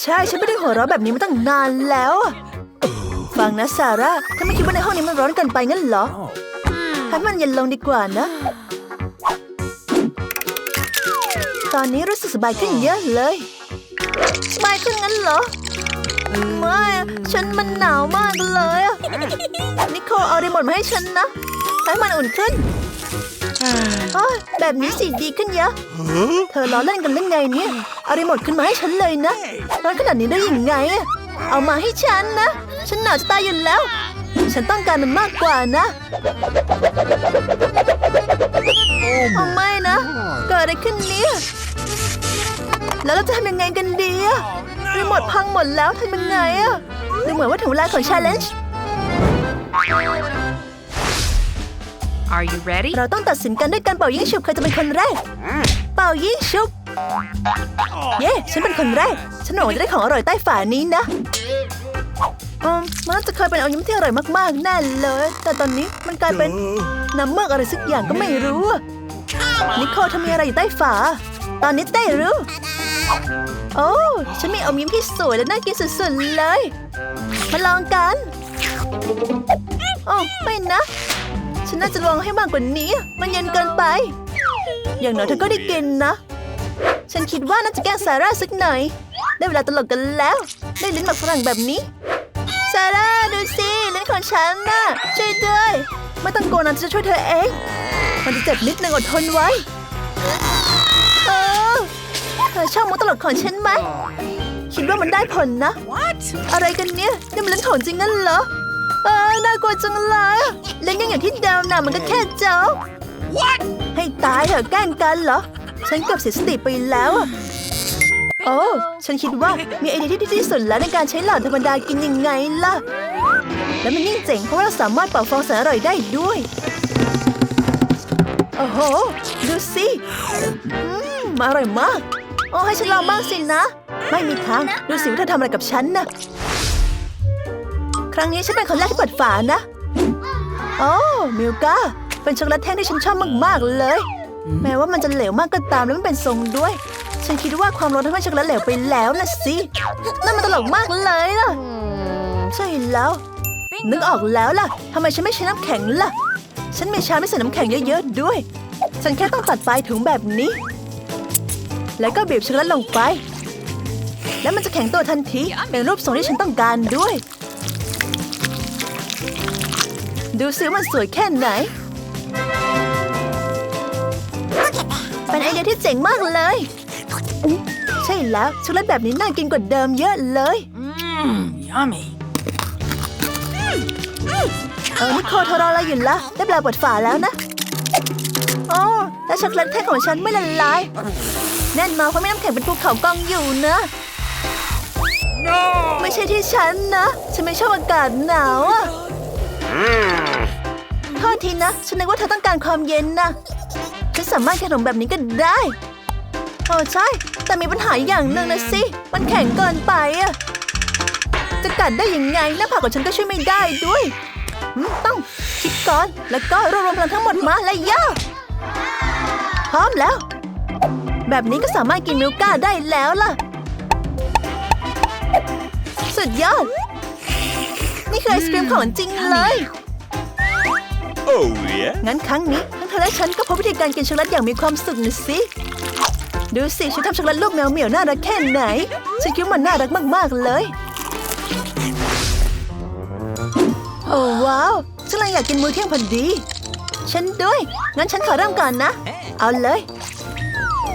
ใช่ฉันไม่ได้หัวเราะแบบนี้มาตั้งนานแล้ว ฟังนะซาร่าถ้าไม่คิดว่าในห้องนี้มันร้อนเกินไปงั้นเหรอให้มันเย็นลงดีกว่านะ ตอนนี้รู้สึกสบายขึ้นเยอะเลยสบายขึ้นงั้นเหรอ ไม่ ฉันมันหนาวมากเลยนิโคเอารีโมทมาให้ฉันนะ ให้มันอุ่นขึ้น โอ้ยแบบนี้สิดีขึ้นเยอะ เธอล้อเล่นกันเล่นไงเนี่ยเอารีโมทขึ้นมาให้ฉันเลยนะร้อนขนาดนี้ได้ยังไงอะเอามาให้ฉันนะ ฉันหนาวจะตายอยู่แล้ว ฉันต้องการมันมากกว่านะเอาไม่นะ เกิดอะไรขึ้นเนี่ย แล้วเราจะทำยังไงกันดีอะรีโมทพังหมดแล้วทำยังไงอะดูเหมือนว่าถึงเวลาของ challenge Are you ready? เราต้องตัดสินกันด้วยการเป่ายิงฉุบใครจะเป็นคนแรก เป่ายิงฉุบ เย้ ฉันเป็นคนแรก ฉันหวังว่าจะได้ของอร่อยใต้ฝานี้นะอืมมันน่าจะเคยเป็นเอายิ้มที่อร่อยมากๆแน่เลย แต่ตอนนี้มันกลายเป็นน้ำเมือกอะไรสักอย่างก็ไม่รู้อะนิโคลทำมีอะไรอยู่ใต้ฝา ตอนนี้จะได้รู้ โอ้ฉันมีอมยิ้มที่สวยและน่ากินสุดๆเลย มาลองกัน โอ้ไม่นะ ฉันน่าจะลองให้มากกว่านี้ มันเย็นเกินไป อย่างน้อยเธอก็ได้กินนะ ฉันคิดว่าน่าจะแกล้งซาร่าสักหน่อย ได้เวลาตลกกันแล้ว ได้ลิ้นหมักฝรั่งแบบนี้ ซาร่าดูสิลิ้นของฉันน่ะช่วยด้วย ไม่ต้องกลัวนะฉันจะช่วยเธอเอง มันจะเจ็บนิดนึงอดทนไว้เออเธอชอบมุกตลกของฉันไหม คิดว่ามันได้ผลนะ What? อะไรกันเนี่ยนี่มันเล่นของจริงงั้นเหรอเออน่ากลัวจังเลย อะเล่นยังอย่างที่เดาวน่ะมันก็แค่เจ้า What? ให้ตายเถอะแกล้งกันเหรอ ฉันเกือบเสียสติไปแล้วอะโอ้ฉันคิดว่ามีไอเดียที่ดีที่สุดแล้วในการใช้หลอดธรรมดากินยังไงล่ะ แล้วมันยิ่งเจ๋งเพราะว่าเราสามารถเป่าฟองแสนอร่อยได้ด้วย โอ้โห ดูสิอืมอร่อยมาก โอ้ให้ฉันลองบ้างสินะ ไม่มีทาง ดูสิว่าเธอทำอะไรกับฉันนะ ครั้งนี้ฉันเป็นคนแรกที่เปิดฝานะ โอ้มิลกาเป็นช็อกโกแลตแท่งที่ฉันชอบมากๆเลย แม้ว่ามันจะเหลวมากก็ตามแล้วมันเป็นทรงด้วย ฉันคิดว่าความร้อนทำให้ช็อกโกแลตเหลวไปแล้วนะสินั่นมันตลกมากเลยล่ะใช่แล้ว นึกออกแล้วล่ะทำไมฉันไม่ใช้น้ำแข็งล่ะ ฉันมีชามไม่ใส่น้ำแข็งเยอะๆด้วย ฉันแค่ต้องตัดปลายถุงแบบนี้ แล้วก็บีบช็อกโกแลตลงไป แล้วมันจะแข็งตัวทันทีเป็นรูปทรงที่ฉันต้องการด้วย ดูสิว่ามันสวยแค่ไหน เป็นไอเดียที่เจ๋งมากเลย ใช่แล้วช็อกโกแลตแบบนี้น่ากินกว่าเดิมเยอะเลย Mmm, yummy. เออนิโคลเธอรออะไรอยู่ละได้เวลาเปิดฝาแล้วนะโอ้แล้วช็อกโกแลตแท่งของฉันไม่ละลาย แน่นมาเพราะมีน้ำแข็งเป็นภูเขากองอยู่นะ No! ไม่ใช่ที่ฉันนะ ฉันไม่ชอบอากาศหนาวอะโทษทีนะ ฉันนึกว่าเธอต้องการความเย็นนะฉันสามารถขนมแบบนี้ก็ได้โอ้ใช่ แต่มีปัญหาอย่างหนึ่งนะสิ มันแข็งเกินไปอะจะกัดได้ยังไงหน้าผากของฉันก็ช่วยไม่ได้ด้วยต้องคิดก่อน แล้วก็รวบรวมพลังทั้งหมดมาและย่าพร้อมแล้ว แบบนี้ก็สามารถกินมิลก้าได้แล้วล่ะ สุดยอด นี่คือไอศครีมของจริงเลย Oh, yeah? งั้นครั้งนี้ทั้งเธอและฉันก็พบวิธีการกินช็อกโกแลตอย่างมีความสุขนะสิ ดูสิฉันทำช็อกโกแลตลูกแมวเหมียวน่ารักแค่ไหนฉันคิดว่ามันน่ารักมาก ๆ เลย โอ้ว้าวฉันเลยอยากกินมื้อเที่ยงพอดี ฉันด้วย งั้นฉันขอเริ่มก่อนนะ เอาเลย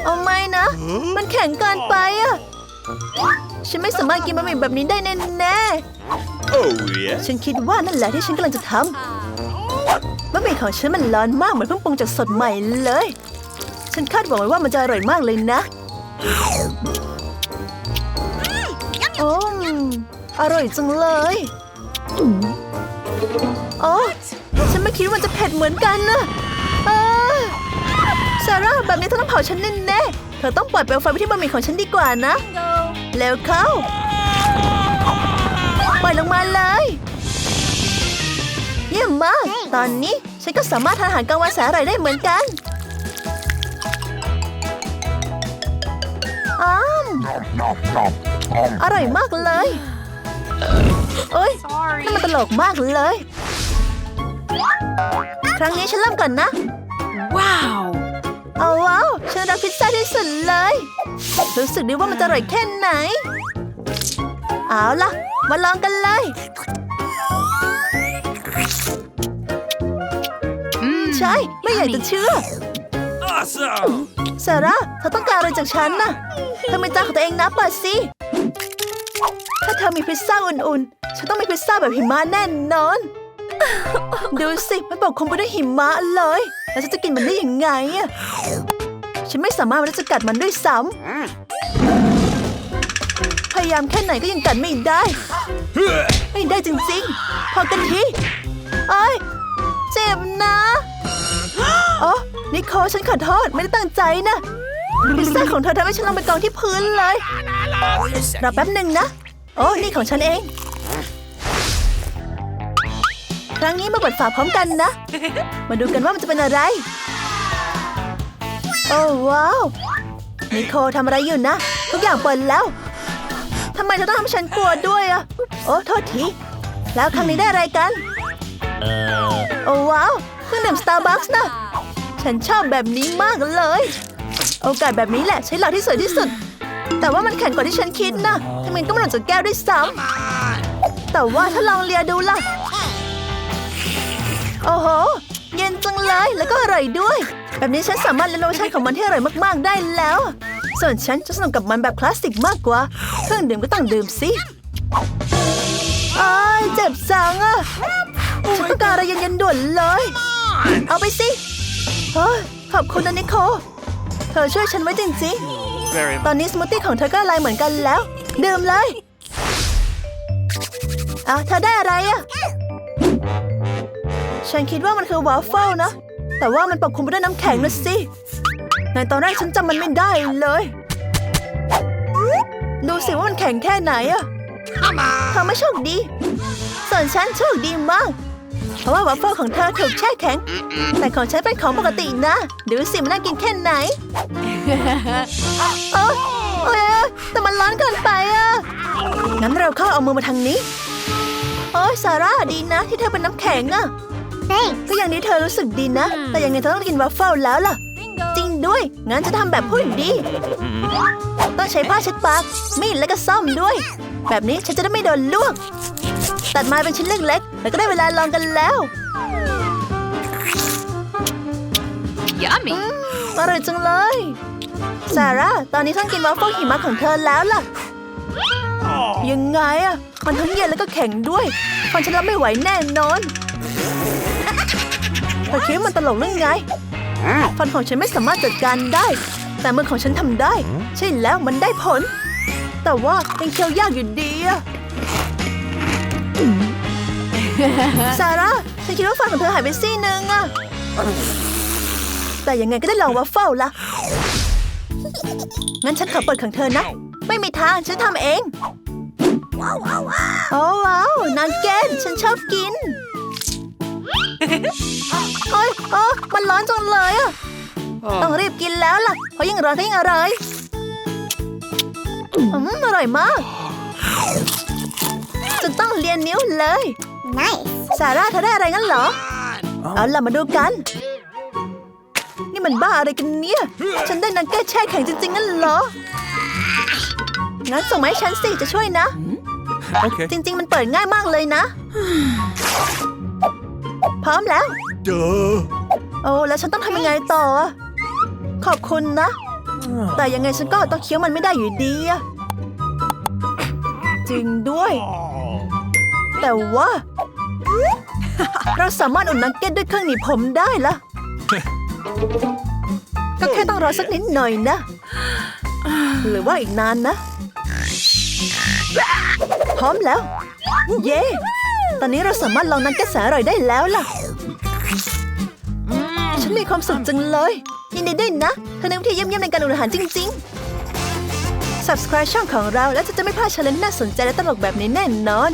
เอาไม่นะ มันแข็งเกินไปอะฉันไม่สามารถกินบะหมี่แบบนี้ได้แน่ๆ Oh, yeah? ฉันคิดว่านั่นแหละที่ฉันกำลังจะทำบะหมี่ของฉันมันร้อนมากเหมือนเพิ่งปรุงจากสดใหม่เลย ฉันคาดหวังไว้ว่ามันจะอร่อยมากเลยนะ โอ้อร่อยจังเลยโอ้ฉันไม่คิดว่ามันจะเผ็ดเหมือนกันนะซาร่าแบบนี้เธอต้องเผาฉันแน่ๆเธอต้องปล่อยเปลวไฟไปที่บะหมี่ของฉันดีกว่านะเร็วเข้า ปล่อยลงมาเลย ยี่ยมมาก ตอนนี้ฉันก็สามารถทานอาหารกลางวันแสนอร่อยได้เหมือนกันอ้ามอร่อยมากเลยเอ้ย Sorry. นี่มันตลกมากเลย ครั้งนี้ฉันเริ่มก่อนนะ Wow. เอาว้าวฉันรักพิซซ่าที่สุดเลย รู้สึกดีว่ามันจะอร่อยแค่ไหน เอาล่ะ มาลองกันเลย อยากจะ yummy. เชื่อ Awesome! ซาร่าเธอต้องการอะไรจากฉันน่ะเธอมีจานของตัวเองนะเปิดสิ ถ้าเธอมีพิซซ่าอุ่นๆ ฉันต้องมีพิซซ่าแบบหิมะแน่นอน ดูสิ มันปกคลุมไปด้วยหิมะเลย แล้วฉันจะกินมันได้ยังไงอะฉันไม่สามารถที่จะกัดมันด้วยซ้ำพยายามแค่ไหนก็ยังกัดไม่ได้ ไม่ได้จริงๆ พอกันทีเอ้ย เจ็บนะอ๋อ นิโคลฉันขอโทษไม่ได้ตั้งใจนะพิซซ่าของเธอทำให้ฉันลงไปกองที่พื้นเลยรอแป๊บหนึ่งนะ โอ้นี่ของฉันเอง ครั้งนี้มาเปิดฝาพร้อมกันนะ มาดูกันว่ามันจะเป็นอะไร โอ้ว้าวนิโคลทำอะไรอยู่นะ ทุกอย่างเปิดแล้วทำไมเธอต้องทำให้ฉันกลัวด้วยอะโอ้โทษทีแล้วครั้งนี้ได้อะไรกัน โอ้ว้าวเครื่องดื่มสตาร์บัคส์นะ ฉันชอบแบบนี้มากเลย โอกาสแบบนี้แหละใช้หลอดที่สวยที่สุด แต่ว่ามันแข็งกว่าที่ฉันคิดนะทำไมก็ไม่หล่นจากแก้วด้วยซ้ำแต่ว่าถ้าลองเลียดูล่ะ โอ้โห เย็นจังเลยแล้วก็อร่อยด้วย แบบนี้ฉันสามารถเรียนรู้รสชาติของมันที่อร่อยมากๆได้แล้ว ส่วนฉันจะสนุกกับมันแบบคลาสสิกมากกว่า เครื่องดื่มก็ต้องดื่มสิอ้ายเจ็บจังอะฉันต้องการอะไรเย็นๆด่วนเลย เอาไปสิ เฮ้ยขอบคุณนะนิโค เธอช่วยฉันไว้จริง Very ๆตอนนี้สมูทตี้ของเธอก็ละลายเหมือนกันแล้ว ดื่มเลยอะเธอได้อะไรอะฉันคิดว่ามันคือวาฟเฟิลนะ แต่ว่ามันปกคลุมไปด้วยน้ำแข็งนะสิ ในตอนแรกฉันจำมันไม่ได้เลย ดูสิว่ามันแข็งแค่ไหนอะเธอไม่โชคดี ส่วนฉันโชคดีมาก เพราะว่าวาฟเฟิลของเธอถูกแช่แข็ง แต่ของฉันเป็นของปกตินะ ดูสิมันน่ากินแค่ไหนเออเอยแต่มันร้อนเกินไปอะงั้นเราเข้าเอามือมาทางนี้ โอ้ยซาร่าดีนะ ที่เธอเป็นน้ำแข็งอะก็อย่างนี้เธอรู้สึกดีนะ แต่ยังไงเธอต้องกินวัฟเฟิลแล้วล่ะ จริงด้วย งั้นจะทำแบบผู้ดี ต้องใช้ผ้าเช็ดปากมีดและก็ซ่อมด้วย แบบนี้ฉันจะได้ไม่โดนลวก ตัดไม้เป็นชิ้นเล็กๆ แล้วก็ได้เวลาลองกันแล้ว Yummy. อร่อยจังเลยซาร่าตอนนี้ต้องกินวาฟเฟิลหิมะของเธอแล้วล่ะ ยังไงอะมันทั้งเย็นแล้วก็แข็งด้วยฟันฉันรับไม่ไหวแน่นอนเธอคิดว่ามันตลกเรื่องไง ฟันของฉันไม่สามารถจัดการได้ แต่มือของฉันทำได้ ใช่แล้วมันได้ผล แต่ว่ายังเคี้ยวยากอยู่ดีอะซาร่าฉันคิดว่าฟันของเธอหายไปซี่นึงอะแต่ยังไงก็ได้ลองวัฟเฟิลละงั้นฉันขอเปิดของเธอนะ ไม่มีทางฉันทำเอง โอ้ว้าวนักเก็ตฉันชอบกินโอ้ยโอ้มันร้อนจังเลยอะต้องรีบกินแล้วล่ะเพราะยิ่งร้อนก็ยิ่งอร่อย อืมอร่อยมาก จะต้องเรียนนิ้วเลย Nice. ซาร่าเธอได้อะไรงั้นเหรอ เอาล่ะมาดูกัน นี่มันบ้าอะไรกันเนี่ย ฉันได้นักเก็ตแช่แข็งจริง ๆ งั้นเหรอ งั้นส่งมาให้ฉันสิจะช่วยนะ Okay. จริง ๆ มันเปิดง่ายมากเลยนะ พร้อมแล้ว Duh. โอ้แล้วฉันต้องทำยังไงต่ออะขอบคุณนะ แต่ยังไงฉันก็ต้องเคี้ยวมันไม่ได้อยู่ดีอะจริงด้วย แต่ว่า เราสามารถอุ่นนักเก็ตด้วยเครื่องหนีบผมได้ละก็แค่ต้องรอสักนิดหน่อยนะ หรือว่าอีกนานนะ พร้อมแล้ว เย้ตอนนี้เราสามารถลองนักเก็ตแสนอร่อยได้แล้วล่ะ ฉันมีความสุขจังเลย ยินดีด้วยนะ เธอในวิธีเยี่ยมๆในการอุ่นอาหารจริง ๆ subscribe ช่องของเราแล้วจะไม่พลาดชาเลนจ์น่าสนใจและตลกแบบนี้แน่นอน